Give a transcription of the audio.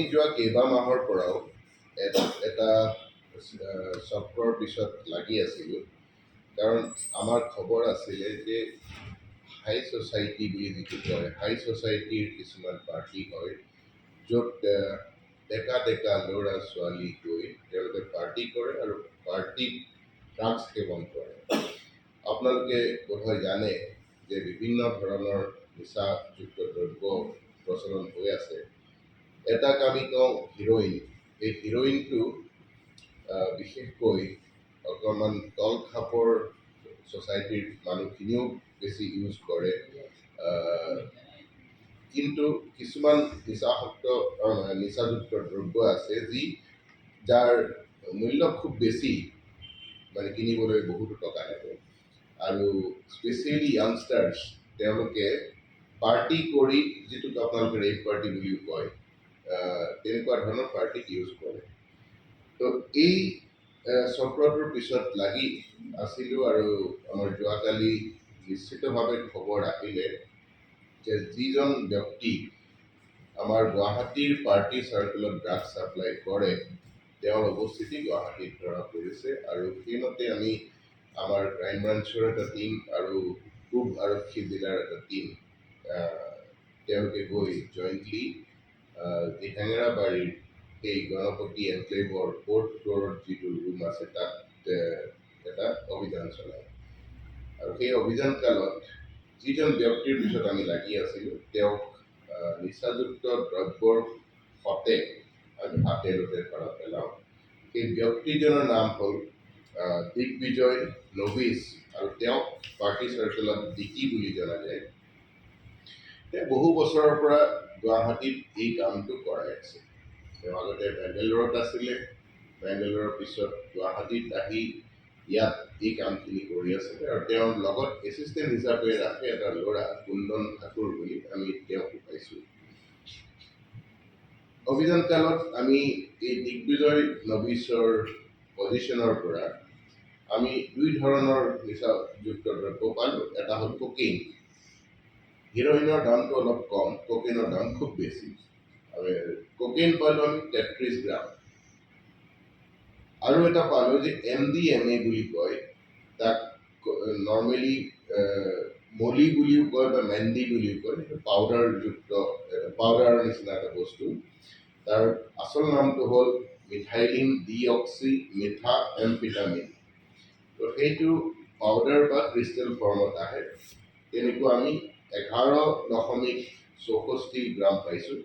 আমি যোৱা কেইবা মাহৰ পৰাও এটা চক্ৰৰ পিছত লাগি আছিলোঁ। কাৰণ আমাৰ খবৰ আছিলে যে হাই ছ'চাইটি বুলি যিটো কয় হাই ছ'চাইটিৰ কিছুমান পাৰ্টি হয় য'ত ডেকা ডেকা ল'ৰা ছোৱালী গৈ তেওঁলোকে পাৰ্টি কৰে আৰু পাৰ্টিত ড্ৰাগছ সেৱন কৰে। আপোনালোকে বোধহয় জানে যে বিভিন্ন ধৰণৰ নিচাযুক্ত দ্ৰব্য প্ৰচলন হৈ আছে। এটাক আমি কওঁ হিৰ'ইন এই হিৰ'ইনটো বিশেষকৈ অকণমান তল খাপৰ ছ'চাইটিৰ মানুহখিনিও বেছি ইউজ কৰে। কিন্তু কিছুমান নিচাসক্ত নিচাযুক্ত দ্ৰব্য আছে যি যাৰ মূল্য খুব বেছি মানে কিনিবলৈ বহুতো টকা লাগে। আৰু স্পেচিয়েলি য়াংষ্টাৰ্ছ তেওঁলোকে পাৰ্টি কৰি, যিটোক আপোনালোকে ৰেভ পাৰ্টি বুলিও কয় তেনেকুৱা ধৰণৰ পাৰ্টিত ইউজ কৰে। তো এই চক্ৰটোৰ পিছত লাগি আছিলোঁ আৰু আমাৰ যোৱাকালি নিশ্চিতভাৱে খবৰ আহিলে যে যিজন ব্যক্তি আমাৰ গুৱাহাটীৰ পাৰ্টি চাৰ্কেলত ড্ৰাগছ ছাপ্লাই কৰে, তেওঁৰ উপস্থিতি গুৱাহাটীত ধৰা পৰিছে আৰু সেইমতে আমি আমাৰ ক্ৰাইম ব্ৰাঞ্চৰ এটা টীম আৰু পূব আৰক্ষী জিলাৰ এটা টীম তেওঁলোকে গৈ জইণ্টলি হেঙেৰাবাৰীৰ সেই গণপতি এনক্লেভৰ ফ'ৰ্থ ফ্ল'ৰত যিটো ৰুম আছে তাত এটা অভিযান চলায়। আৰু সেই অভিযান কালত যিজন ব্যক্তিৰ পিছত আমি লাগি আছিলোঁ, তেওঁক নিচাযুক্ত দ্ৰব্যৰ সতে আমি হাতে লোতে ধৰা পেলাওঁ। সেই ব্যক্তিজনৰ নাম হ'ল দিগ্বিজয় নভিছ আৰু তেওঁক পাৰ্টি চাৰ্কেলত ডিকি বুলি জনা যায়। তেওঁ বহু বছৰৰ পৰা গুৱাহাটীত এই কামটো কৰাই আছে। তেওঁ আগতে বেংগালোৰত আছিলে। বেংগালোৰৰ পিছত গুৱাহাটীত আহি ইয়াত এই কামখিনি কৰি আছে আৰু তেওঁৰ লগত এছিষ্টেণ্ট হিচাপে ৰাখে এটা ল'ৰা কুন্দন ঠাকুৰ বুলি আমি তেওঁকো পাইছোঁ। অভিযান কালত আমি এই দিগ্বিজয় নবিছৰ পজিশ্যনৰ পৰা আমি দুই ধৰণৰ নিচাযুক্ত দ্ৰব্য পালোঁ। এটা হ'ল কোকেইন হিৰ'ইনৰ দামটো অলপ কম কোকেইনৰ দাম খুব বেছি আৰু কোকেইন পালোঁ আমি তেত্ৰিছ গ্ৰাম আৰু এটা পালোঁ যে এম ডি এম এ বুলি কয়, তাক নৰ্মেলি মলি বুলিও কয় বা মেণ্ডি বুলিও কয়, সেইটো পাউডাৰযুক্ত পাউডাৰৰ নিচিনা এটা বস্তু। তাৰ আচল নামটো হ'ল মিথাইলিন ডিঅক্সি মিঠা এমফিটামিন তো সেইটো পাউডাৰ বা ক্ৰিষ্টেল ফৰ্মত আহে। তেনেকুৱা আমি এঘাৰ দশমিক চৌষষ্ঠি গ্ৰাম পাইছোঁ।